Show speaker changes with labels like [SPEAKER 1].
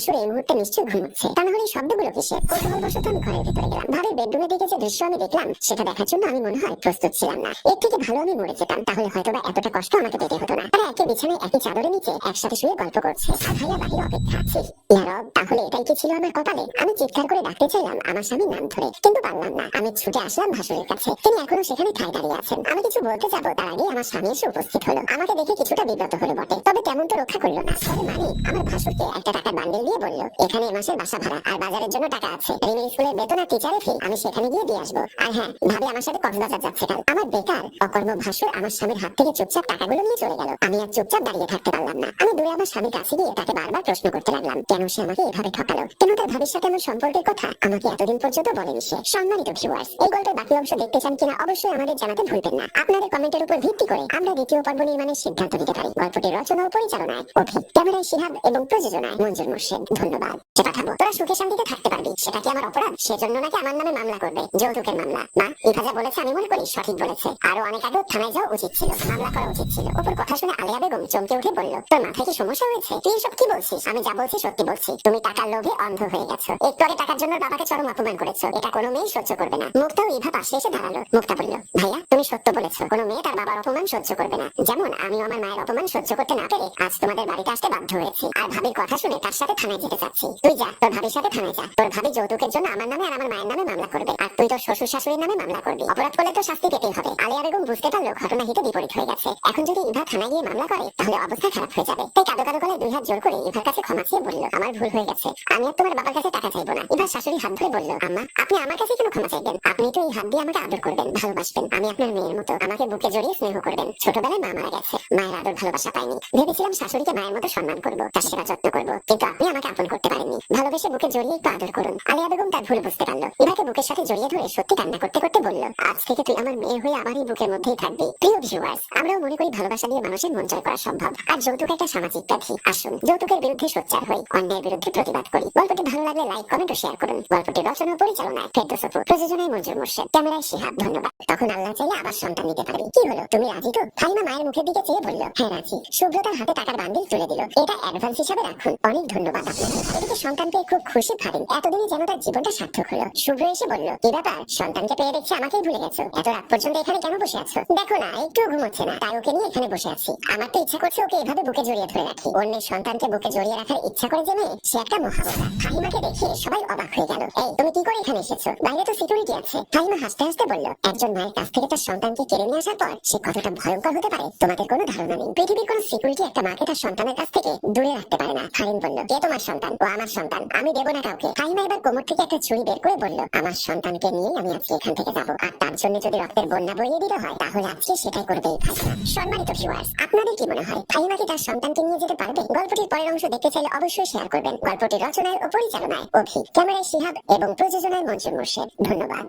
[SPEAKER 1] ভাসুর এই মুহূর্তে নিশ্চয়ই ঘুমোচ্ছে তা না হলে এই শব্দগুলো কিসের কৌতূহলবশত আমি ঘরের ভেতরে গেলাম। ভাবির বেডরুমে দিকে যে দৃশ্য আমি দেখলাম। সেটা দেখার জন্য আমি মনে হয় প্রস্তুত ছিলাম না। এর থেকে ভালো আমি মরে যেতাম। তাহলে হয়তো বা এতটা কষ্ট আমাকে পেতে হতো না। তারা একই বিছানায় একই চাদরের নিচে একসাথে শুয়ে গল্প করছে। আর ভাইয়া বাহিরে অপেক্ষা আছে। ইয়ারব তাহলে এটাই কি ছিল আমার কপালে? আমি চিৎকার করে ডাকতে চাইলাম, আমার স্বামীর নাম ধরে। কিন্তু পারলাম না। আমি ছুটে আসলাম ভাসুরের কাছে। তিনি এখনও সেখানে ঠাই দাঁড়িয়ে আছেন। আমি কিছু বলতে যাব, তার আগে আমার স্বামী এসে উপস্থিত হলো। আমাকে দেখে কিছুটা বিব্রত হলো বটে। তবে তেমন তো রক্ষা করল না। মানে? আমার ভাসুরকে একটা টাকার বান্ডেল দিয়ে বলল, এখানে মাসের বাসা ভাড়া, আর বাজারের জন্য টাকা আছে। রিমি স্কুলের বেতন আর টিচারের ফি আমি সেখানে গিয়ে দিয়ে আসব। আর হ্যাঁ ভাবি আমার সাথে কক্সবাজার যাচ্ছে কাল। আমার বেকার, অকর্ম ভাসুর আমার স্বামীর হাত থেকে চুপচাপ টাকাগুলো নিয়ে চলে গেল। আমি আর চুপচাপ দাঁড়িয়ে থাকতে পারলাম না। আমি দূরে আমার স্বামীর কাছে গিয়ে তাকে বারবার প্রশ্ন করতে লাগলাম, কেন সে আমাকে এভাবে ঠকালো? কেন তার ভাবির সাথে আমার সম্পর্কের কথা? আমাকে এতদিন পর্যন্ত বলেনি সে। সম্মানিত ভিউয়ার্স এই গল্পের বাকি অংশ দেখতে চান কিনা অবশ্যই আমাদের জানাতে ভুলবেন না। আপনাদের কমেন্টের উপর ভিত্তি করে আমরা দ্বিতীয় পর্ব নির্মাণের সিদ্ধান্ত নিতে পারি। গল্পটির রচনা ও পরিচালনায় অভি ক্যামেরায় শিহাব এবং প্রযোজনায় মঞ্জুর মোর্শেদ। ধন্যবাদ। সে পাঠাবো তোরা সুখে শান্তিতে থাকতে পারবি। সেটা কি আমার অপরাধ? সেজন্য নাকি আমার নামে মামলা করবে? যৌতুকের মামলা। না ইভা যা বলেছে, আমি মনে করি সঠিক বলেছে। আরও অনেক আগে থানায় যাওয়া উচিত ছিল, মামলা করা উচিত ছিল। ওপর কথা শুনে আলিয়া বেগম চমকে উঠে বলল, তোর মাথায় কি সমস্যা হয়েছে? তুই এসব কি বলছিস? আমি যা বলছি সত্যি বলছি। তুমি টাকার লোভে অন্ধ হয়ে গেছো। একটু টাকার জন্য বাবাকে চরম অপমান করেছ। এটা কোনো মেয়ে সহ্য করবে না। মুক্তাও ইভা পাশে এসে দাঁড়াল। মুক্তা বলল, ভাইয়া, তুমি সত্য বলেছ। কোনো মেয়ে তার বাবার অপমান সহ্য করবে না। যেমন আমি আমার মায়ের অপমান সহ্য করতে না পেরে আজ তোমাদের বাড়িতে আসতে বাধ্য হয়েছি। আর ভাবির কথা শুনে তার সাথে থানায় যেতে চাচ্ছি। তুই যা, তোর ভাবির সাথে থানায় যা। তোর ভাবি যৌতুকের জন্য আমার নামে আর আমার মায়ের নামে মামলা করবে। তুই তোর শ্বশুর শাশুড়ির নামে মামলা করবি। অপরাধ করলে তো শাস্তি পেতেই হবে। আলিয়া বেগম বুঝতে পারল ঘটনা হিতে বিপরীত হয়ে গেছে। এখন যদি ইভা থানায় গিয়ে মামলা করে, তাহলে অবস্থা খারাপ হয়ে যাবে। তাই কাদো কাদো গলায় দুই হাত জোর করে ইভার কাছে ক্ষমা চেয়ে বলল, আমার ভুল হয়ে গেছে। আমি আর তোমার বাবার কাছে টাকা চাইব না। ইভার শাশুড়ি হাত ধরে বলল, আম্মা, আপনি আমার কাছে কেন ক্ষমা চাইবেন। আপনি তো এই হাত দিয়ে আমাকে আদর করবেন, ভালোবাসবেন। আমি আপনার মেয়ের মতো। আমাকে বুকে জড়িয়ে স্নেহ করবেন। ছোটবেলায় মা মারা গেছে। মায়ের আদর ভালোবাসা পাইনি। ভেবেছিলাম শাশুড়িকে মায়ের মতো সম্মান করব, তার সেবা যত্ন করব। কিন্তু আপনি আমাকে আপন করতে পারেননি। ভালোবেসে বুকে জড়িয়ে একটু আদর করুন। আলিয়া বেগম তার ভুল বুঝতে পারল। ইভাকে বুকের সাথে জড়িয়ে ধরে সত্যি কান্না করতে করতে বলল, আজ থেকে তুই আমার মেয়ে হয়ে আমারই বুকের মধ্যেই থাকবি। প্রিয় ভিউয়ার্স আমরাও মনে করি ভালোবাসা দিয়ে মানুষের মন জয় করা সম্ভব। আর যৌতুক একটা সামাজিক ব্যাধি। আসুন, যৌতুকের বিরুদ্ধে সোচ্চার হই অন্যায়ের বিরুদ্ধে প্রতিবাদ করি। গল্পটি ভালো লাগলে লাইক কমেন্ট ও শেয়ার করুন। গল্পটি রচনা পরিচালনায় ফেরদৌস অপু, প্রযোজনায় মঞ্জুর মোর্শেদ, ক্যামেরায় শিহাব, ধন্যবাদ। তখন আল্লাহ চাইলে আবার সন্তান দিতে পারবি। কি হলো? তুমি রাজি তো? ফাইমা মায়ের মুখের দিকে চেয়ে বলল হ্যাঁ রাজি। সুব্রতার হাতে টাকার বান্ডিল তুলে দিল। এটা অ্যাডভান্স হিসাবে রাখুন। অনেক ধন্যবাদ আপনাকে। এদিকে সন্তান খুব খুশি ভাবেন এতদিনে যেন তার জীবনটা সার্থক হলো। শুভ্র এসে বলল কি ব্যাপার সন্তানকে পেয়ে দেখছি আমাকেই ভুলে গেছো। এত রাত পর্যন্ত এখানে কেন বসে আছো? দেখো না একটু ঘুমোচ্ছে না। তাই ওকে নিয়ে এখানে বসে আছি। আমার তো ইচ্ছা করছে ওকে এভাবে বুকে জড়িয়ে ধরে রাখি। অন্যের সন্তানকে বুকে জড়িয়ে রাখার ইচ্ছা করে যে সে একটা মহাবতা ফাহিমাকে দেখে সবাই অবাক হয়ে গেল। এই, তুমি কি করে এখানে এসেছ? বাইরে তো সিকিউরিটি আছে। ফাহিমা হাসতে হাসতে বলল, একজন মায়ের কাছ থেকে তার সন্তানকে কেড়ে নিয়ে আসার পর সে কতটা ভয়ঙ্কর হতে পারে? তোমাদের কোনো ধারণা নেই। পৃথিবীর কোনো সিকিউরিটি একটা মাকে তার সন্তানের কাছ থেকে দূরে রাখতে পারে না। ফারিন বলল, কে তোমার সন্তান? ও আমার সন্তান। আমি দেবো না কাউকে। ফাহিমা এবার কোমর থেকে একটা ছুরি বের করে বলল, আমার সন্তানকে নিয়ে আমি আজকে এখান থেকে যাব। আর তার জন্য যদি রক্তের বন্যা বইয়ে দিতে হয়, তাহলে আজকে সেটাই সম্মানিত ভিউয়ার্স আপনাদের কি মনে হয়? কি তার সন্তানকে নিয়ে যেতে পারবে? গল্পটির পরের অংশ দেখতে চাইলে অবশ্যই শেয়ার করবেন। গল্পটি রচনায় ও পরিচালনায় অভি ক্যামেরায় শিহাব এবং প্রযোজনায় মঞ্জুর মোর্শেদ। ধন্যবাদ।